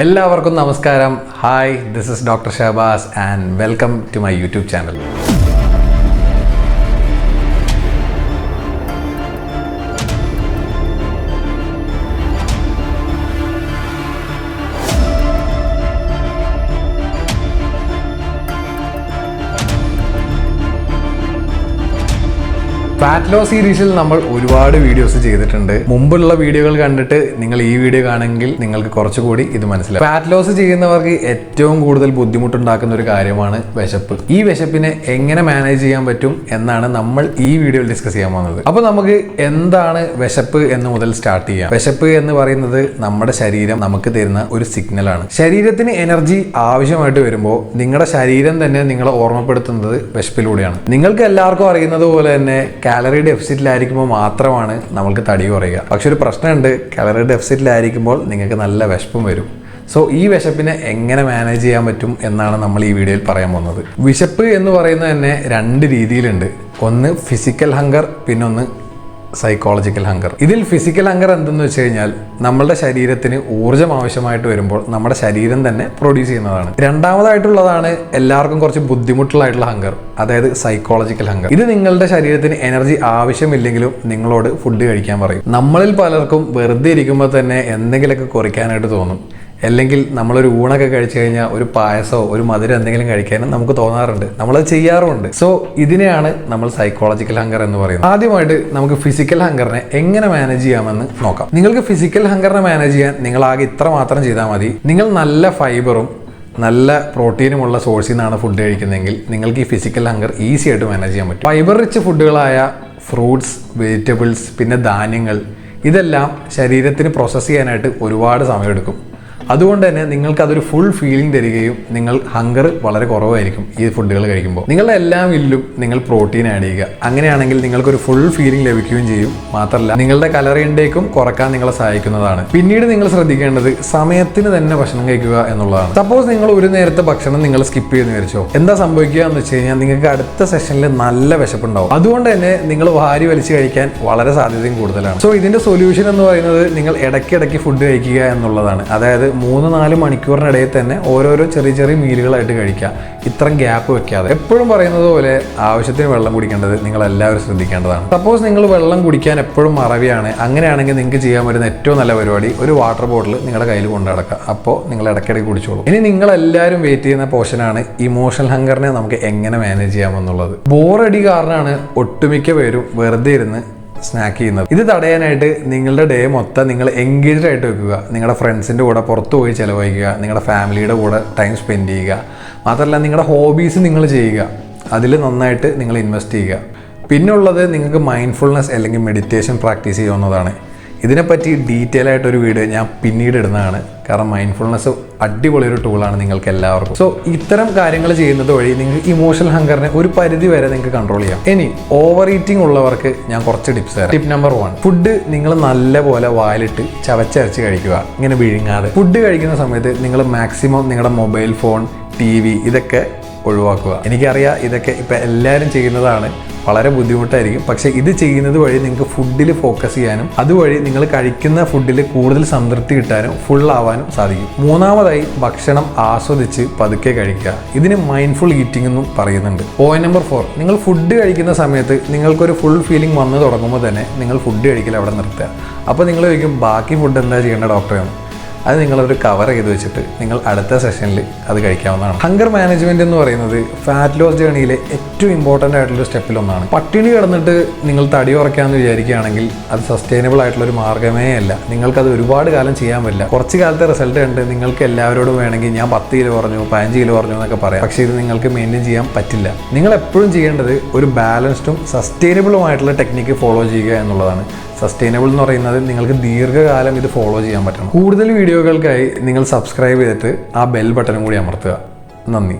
എല്ലാവർക്കും നമസ്കാരം. Hi this is doctor Shahbaz and welcome to my YouTube channel fat loss സീരീസിൽ നമ്മൾ ഒരുപാട് വീഡിയോസ് ചെയ്തിട്ടുണ്ട്. മുമ്പുള്ള വീഡിയോകൾ കണ്ടിട്ട് നിങ്ങൾ ഈ വീഡിയോ കാണെങ്കിൽ നിങ്ങൾക്ക് കുറച്ചുകൂടി ഇത് മനസ്സിലാവും. ഫാറ്റ് ലോസ് ചെയ്യുന്നവർക്ക് ഏറ്റവും കൂടുതൽ ബുദ്ധിമുട്ടുണ്ടാക്കുന്ന ഒരു കാര്യമാണ് വിശപ്പ്. ഈ വിശപ്പിനെ എങ്ങനെ മാനേജ് ചെയ്യാൻ പറ്റും എന്നാണ് നമ്മൾ ഈ വീഡിയോയിൽ ഡിസ്കസ് ചെയ്യാൻ പോകുന്നത്. അപ്പോൾ നമുക്ക് എന്താണ് വിശപ്പ് എന്ന് മുതൽ സ്റ്റാർട്ട് ചെയ്യാം. വിശപ്പ് എന്ന് പറയുന്നത് നമ്മുടെ ശരീരം നമുക്ക് തരുന്ന ഒരു സിഗ്നലാണ് ശരീരത്തിന് എനർജി ആവശ്യമായിട്ട് വരുമ്പോൾ നിങ്ങളുടെ ശരീരം തന്നെ നിങ്ങളെ ഓർമ്മപ്പെടുത്തുന്നത് വിശപ്പിലൂടെയാണ്. നിങ്ങൾക്ക് എല്ലാവർക്കും അറിയുന്നത് പോലെ തന്നെ കാലറി ഡെഫിസിറ്റിലായിരിക്കുമ്പോൾ മാത്രമാണ് നമുക്ക് തടി കുറയുക. പക്ഷെ ഒരു പ്രശ്നമുണ്ട് കാലറി ഡെഫിസിറ്റിലായിരിക്കുമ്പോൾ നിങ്ങൾക്ക് നല്ല വിശപ്പം വരും. സോ ഈ വിശപ്പിനെ എങ്ങനെ മാനേജ് ചെയ്യാൻ പറ്റും എന്നാണ് നമ്മൾ ഈ വീഡിയോയിൽ പറയാൻ പോകുന്നത്. വിശപ്പ് എന്ന് പറയുന്നത് തന്നെ രണ്ട് രീതിയിലുണ്ട്. ഒന്ന് ഫിസിക്കൽ ഹങ്കർ പിന്നെ ഒന്ന് സൈക്കോളജിക്കൽ ഹങ്കർ ഇതിൽ ഫിസിക്കൽ ഹങ്കർ എന്തെന്ന് വെച്ച് കഴിഞ്ഞാൽ നമ്മളുടെ ശരീരത്തിന് ഊർജം ആവശ്യമായിട്ട് വരുമ്പോൾ നമ്മുടെ ശരീരം തന്നെ പ്രൊഡ്യൂസ് ചെയ്യുന്നതാണ്. രണ്ടാമതായിട്ടുള്ളതാണ് എല്ലാവർക്കും കുറച്ച് ബുദ്ധിമുട്ടുള്ളതായിട്ടുള്ള ഹങ്കർ അതായത് സൈക്കോളജിക്കൽ ഹങ്കർ ഇത് നിങ്ങളുടെ ശരീരത്തിന് എനർജി ആവശ്യമില്ലെങ്കിലും നിങ്ങളോട് ഫുഡ് കഴിക്കാൻ പറയും. നമ്മളിൽ പലർക്കും വെറുതെ ഇരിക്കുമ്പോൾ തന്നെ എന്തെങ്കിലുമൊക്കെ കുറയ്ക്കാനായിട്ട് തോന്നും. അല്ലെങ്കിൽ നമ്മളൊരു ഊണൊക്കെ കഴിച്ചു കഴിഞ്ഞാൽ ഒരു പായസമോ ഒരു മധുരം എന്തെങ്കിലും കഴിക്കാനും നമുക്ക് തോന്നാറുണ്ട്. നമ്മളത് ചെയ്യാറുമുണ്ട്. സോ ഇതിനെയാണ് നമ്മൾ സൈക്കോളജിക്കൽ ഹങ്കർ എന്ന് പറയുന്നത്. ആദ്യമായിട്ട് നമുക്ക് ഫിസിക്കൽ ഹങ്കറിനെ എങ്ങനെ മാനേജ് ചെയ്യാമെന്ന് നോക്കാം. നിങ്ങൾക്ക് ഫിസിക്കൽ ഹങ്കറിനെ മാനേജ് ചെയ്യാൻ നിങ്ങൾ ആകെ ഇത്ര മാത്രം ചെയ്താൽ മതി. നിങ്ങൾ നല്ല ഫൈബറും നല്ല പ്രോട്ടീനുമുള്ള സോഴ്സിൽ നിന്നാണ് ഫുഡ് കഴിക്കുന്നതെങ്കിൽ നിങ്ങൾക്ക് ഈ ഫിസിക്കൽ ഹങ്കർ ഈസി ആയിട്ട് മാനേജ് ചെയ്യാൻ പറ്റും. ഫൈബർ റിച്ച് ഫുഡുകളായ ഫ്രൂട്ട്സ് വെജിറ്റബിൾസ് പിന്നെ ധാന്യങ്ങൾ ഇതെല്ലാം ശരീരത്തിന് പ്രോസസ്സ് ചെയ്യാനായിട്ട് ഒരുപാട് സമയമെടുക്കും. അതുകൊണ്ട് തന്നെ നിങ്ങൾക്ക് അതൊരു ഫുൾ ഫീലിംഗ് തരികയും നിങ്ങൾ ഹങ്കർ വളരെ കുറവായിരിക്കും ഈ ഫുഡുകൾ കഴിക്കുമ്പോൾ. നിങ്ങളുടെ എല്ലാ വില്ലും നിങ്ങൾ പ്രോട്ടീൻ ആഡ് ചെയ്യുക. അങ്ങനെയാണെങ്കിൽ നിങ്ങൾക്കൊരു ഫുൾ ഫീലിംഗ് ലഭിക്കുകയും ചെയ്യും. മാത്രമല്ല നിങ്ങളുടെ കലറി ഇൻടേക്കും കുറയ്ക്കാൻ നിങ്ങളെ സഹായിക്കുന്നതാണ്. പിന്നീട് നിങ്ങൾ ശ്രദ്ധിക്കേണ്ടത് സമയത്തിന് തന്നെ ഭക്ഷണം കഴിക്കുക എന്നുള്ളതാണ്. സപ്പോസ് നിങ്ങൾ ഒരു നേരത്തെ ഭക്ഷണം നിങ്ങൾ സ്കിപ്പ് ചെയ്യുന്ന വിചാരിച്ചോ. എന്താ സംഭവിക്കുക എന്ന് വെച്ച് കഴിഞ്ഞാൽ നിങ്ങൾക്ക് അടുത്ത സെഷനിൽ നല്ല വിശപ്പുണ്ടാവും. അതുകൊണ്ട് തന്നെ നിങ്ങൾ വാരി വലിച്ചു കഴിക്കാൻ വളരെ സാധ്യതയും കൂടുതലാണ്. സോ ഇതിന്റെ സൊല്യൂഷൻ എന്ന് പറയുന്നത് നിങ്ങൾ ഇടയ്ക്കിടയ്ക്ക് ഫുഡ് കഴിക്കുക എന്നുള്ളതാണ്. അതായത് മൂന്ന് നാല് മണിക്കൂറിനിടയിൽ തന്നെ ഓരോരോ ചെറിയ ചെറിയ മീലുകളായിട്ട് കഴിക്കുക ഇത്രയും ഗ്യാപ്പ് വെക്കാതെ. എപ്പോഴും പറയുന്നത് പോലെ ആവശ്യത്തിന് വെള്ളം കുടിക്കേണ്ടത് നിങ്ങൾ എല്ലാവരും ശ്രദ്ധിക്കേണ്ടതാണ്. സപ്പോസ് നിങ്ങൾ വെള്ളം കുടിക്കാൻ എപ്പോഴും മറവിയാണ്. അങ്ങനെയാണെങ്കിൽ നിങ്ങൾക്ക് ചെയ്യാൻ പറ്റുന്ന ഏറ്റവും നല്ല പരിപാടി ഒരു വാട്ടർ ബോട്ടിൽ നിങ്ങളുടെ കയ്യിൽ കൊണ്ടു നടക്കുക. അപ്പോൾ നിങ്ങൾ ഇടയ്ക്കിടയ്ക്ക് കുടിച്ചോളൂ. ഇനി നിങ്ങൾ എല്ലാവരും വെയിറ്റ് ചെയ്യുന്ന പോർഷനാണ് ഇമോഷണൽ ഹങ്കറിനെ നമുക്ക് എങ്ങനെ മാനേജ് ചെയ്യാമെന്നുള്ളത്. ബോറടി കാരണമാണ് ഒട്ടുമിക്ക പേരും വെറുതെ ഇരുന്ന് സ്നാക്ക് ചെയ്യുന്നത്. ഇത് തടയാനായിട്ട് നിങ്ങളുടെ ഡേ മൊത്തം നിങ്ങൾ എൻഗേജ്ഡ് ആയിട്ട് വെക്കുക. നിങ്ങളുടെ ഫ്രണ്ട്സിന്റെ കൂടെ പുറത്ത് പോയി ചിലവഴിക്കുക. നിങ്ങളുടെ ഫാമിലിയുടെ കൂടെ ടൈം സ്പെൻഡ് ചെയ്യുക. മാത്രമല്ല നിങ്ങളുടെ ഹോബീസ് നിങ്ങൾ ചെയ്യുക. അതിൽ നന്നായിട്ട് നിങ്ങൾ ഇൻവെസ്റ്റ് ചെയ്യുക. പിന്നുള്ളത് നിങ്ങൾക്ക് മൈൻഡ്ഫുൾനെസ് അല്ലെങ്കിൽ മെഡിറ്റേഷൻ പ്രാക്ടീസ് ചെയ്യാവുന്നതാണ് ഇതിനെപ്പറ്റി ഡീറ്റെയിൽ ആയിട്ടൊരു വീഡിയോ ഞാൻ പിന്നീട് ഇടുന്നതാണ്. കാരണം മൈൻഡ്ഫുൾനെസ് അടിപൊളി ഒരു ടൂളാണ് നിങ്ങൾക്ക് എല്ലാവർക്കും. സോ ഇത്തരം കാര്യങ്ങൾ ചെയ്യുന്നത് വഴി നിങ്ങൾ ഇമോഷണൽ ഹങ്കറിനെ ഒരു പരിധി വരെ നിങ്ങൾക്ക് കൺട്രോൾ ചെയ്യാം. ഇനി ഓവർ ഈറ്റിംഗ് ഉള്ളവർക്ക് ഞാൻ കുറച്ച് ടിപ്സ് തരാം. ടിപ്പ് നമ്പർ വൺ ഫുഡ് നിങ്ങൾ നല്ലപോലെ വായിലിട്ട് ചവച്ചരച്ച് കഴിക്കുക. ഇങ്ങനെ വിഴുങ്ങാതെ. ഫുഡ് കഴിക്കുന്ന സമയത്ത് നിങ്ങൾ മാക്സിമം നിങ്ങളുടെ മൊബൈൽ ഫോൺ ടി വി ഇതൊക്കെ ഒഴിവാക്കുക. എനിക്കറിയാം ഇതൊക്കെ ഇപ്പം എല്ലാവരും ചെയ്യുന്നതാണ്. വളരെ ബുദ്ധിമുട്ടായിരിക്കും. പക്ഷേ ഇത് ചെയ്യുന്നത് വഴി നിങ്ങൾക്ക് ഫുഡിൽ ഫോക്കസ് ചെയ്യാനും അതുവഴി നിങ്ങൾ കഴിക്കുന്ന ഫുഡിൽ കൂടുതൽ സംതൃപ്തി കിട്ടാനും ഫുൾ ആവാനും സാധിക്കും. മൂന്നാമതായി ഭക്ഷണം ആസ്വദിച്ച് പതുക്കെ കഴിക്കുക. ഇതിന് മൈൻഡ്ഫുൾ ഈറ്റിംഗ് എന്നും പറയുന്നുണ്ട്. പോയിന്റ് നമ്പർ ഫോർ നിങ്ങൾ ഫുഡ് കഴിക്കുന്ന സമയത്ത് നിങ്ങൾക്കൊരു ഫുൾ ഫീലിംഗ് വന്നു തുടങ്ങുമ്പോൾ തന്നെ നിങ്ങൾ ഫുഡ് കഴിക്കൽ അവിടെ നിർത്തുക. അപ്പോൾ നിങ്ങൾ ചോദിക്കും ബാക്കി ഫുഡ് എന്താ ചെയ്യേണ്ട ഡോക്ടറെ അത് നിങ്ങളൊരു കവർ ചെയ്ത് വെച്ചിട്ട് നിങ്ങൾ അടുത്ത സെഷനിൽ അത് കഴിക്കാവുന്നതാണ്. ഹങ്കർ മാനേജ്മെന്റ് എന്ന് പറയുന്നത് ഫാറ്റ് ലോസ് ജേണിയിലെ ഏറ്റവും ഇമ്പോർട്ടന്റ് ആയിട്ടുള്ള സ്റ്റെപ്പിൽ ഒന്നാണ്. പട്ടിണി കിടന്നിട്ട് നിങ്ങൾ തടി ഉറക്കാമെന്ന് വിചാരിക്കുകയാണെങ്കിൽ അത് സസ്റ്റൈനബിൾ ആയിട്ടുള്ള ഒരു മാർഗമേ അല്ല. നിങ്ങൾക്കത് ഒരുപാട് കാലം ചെയ്യാൻ പറ്റില്ല. കുറച്ച് കാലത്തെ റിസൾട്ട് കണ്ട് നിങ്ങൾക്ക് എല്ലാവരോടും വേണമെങ്കിൽ ഞാൻ പത്ത് കിലോ കുറഞ്ഞു പതിനഞ്ച് കിലോ കുറഞ്ഞു എന്നൊക്കെ പറയാം. പക്ഷേ ഇത് നിങ്ങൾക്ക് മെയിന്റെയിൻ ചെയ്യാൻ പറ്റില്ല. നിങ്ങൾ എപ്പോഴും ചെയ്യേണ്ടത് ഒരു ബാലൻസ്ഡും സസ്റ്റൈനബിളുമായിട്ടുള്ള ടെക്നിക്ക് ഫോളോ ചെയ്യുക എന്നുള്ളതാണ്. സസ്റ്റൈനബിൾ എന്ന് പറയുന്നത് നിങ്ങൾക്ക് ദീർഘകാലം ഇത് ഫോളോ ചെയ്യാൻ പറ്റണം. കൂടുതൽ വീഡിയോകൾക്കായി നിങ്ങൾ സബ്സ്ക്രൈബ് ചെയ്തിട്ട് ആ ബെൽ ബട്ടനും കൂടി അമർത്തുക. നന്ദി.